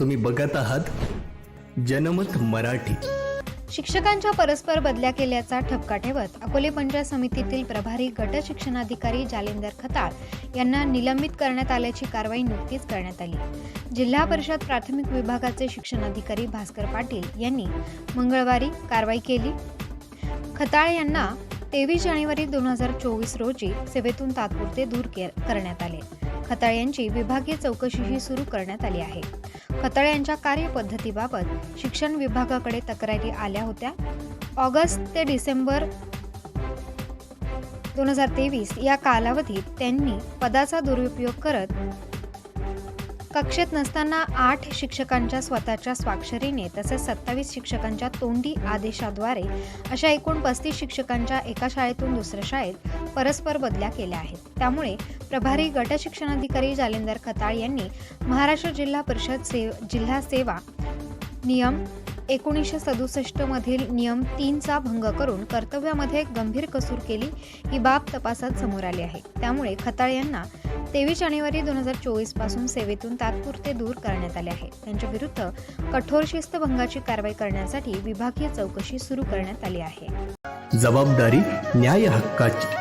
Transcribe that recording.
तुम्ही बघत आहात जनमत मराठी. शिक्षकांच्या परस्पर बदल्या केल्याचा ठपका ठेवत अकोले पंचायत समितीतील प्रभारी गट शिक्षणाधिकारी जालिंदर खताळ यांना निलंबित करण्यात आल्याची कारवाई नुकतीच करण्यात आली. जिल्हा परिषद प्राथमिक विभागाचे शिक्षणाधिकारी भास्कर पाटील यांनी मंगळवारी कारवाई केली. खताळ यांना तेवीस जानेवारी दोन हजार चोवीस रोजी सेवेतून तात्पुरते दूर करण्यात आले. खताळ यांची विभागीय चौकशीही सुरू करण्यात आली आहे. खताळ यांच्या कार्यपद्धतीबाबत शिक्षण विभागाकडे तक्रारी आल्या होत्या. ऑगस्ट ते डिसेंबर दोन हजार तेवीस या कालावधीत त्यांनी पदाचा दुरुपयोग करत कक्षेत नसताना आठ शिक्षकांच्या स्वतःच्या स्वाक्षरीने तसेच सत्तावीस शिक्षकांच्या तोंडी आदेशाद्वारे अशा एकूण पस्तीस शिक्षकांच्या एका शाळेतून दुसऱ्या शाळेत परस्पर बदल्या केल्या आहेत. त्यामुळे प्रभारी गट शिक्षणाधिकारी जालिंदर खताळ यांनी महाराष्ट्र जिल्हा परिषद से जिल्हा सेवा नियम एकोणीसशे सदुसष्ट मधील नियम तीनचा भंग करून कर्तव्यामध्ये गंभीर कसूर केली ही बाब तपासात समोर आली आहे. त्यामुळे खताळ यांना तेवीस जानेवारी दोन हजार चोवीसपासून सेवेतून तात्पुरते दूर करण्यात आले आहे. त्यांच्या विरुद्ध कठोर शिस्तभंगाची कारवाई करण्यासाठी विभागीय चौकशी सुरू करण्यात आली आहे. जबाबदारी न्याय हक्काची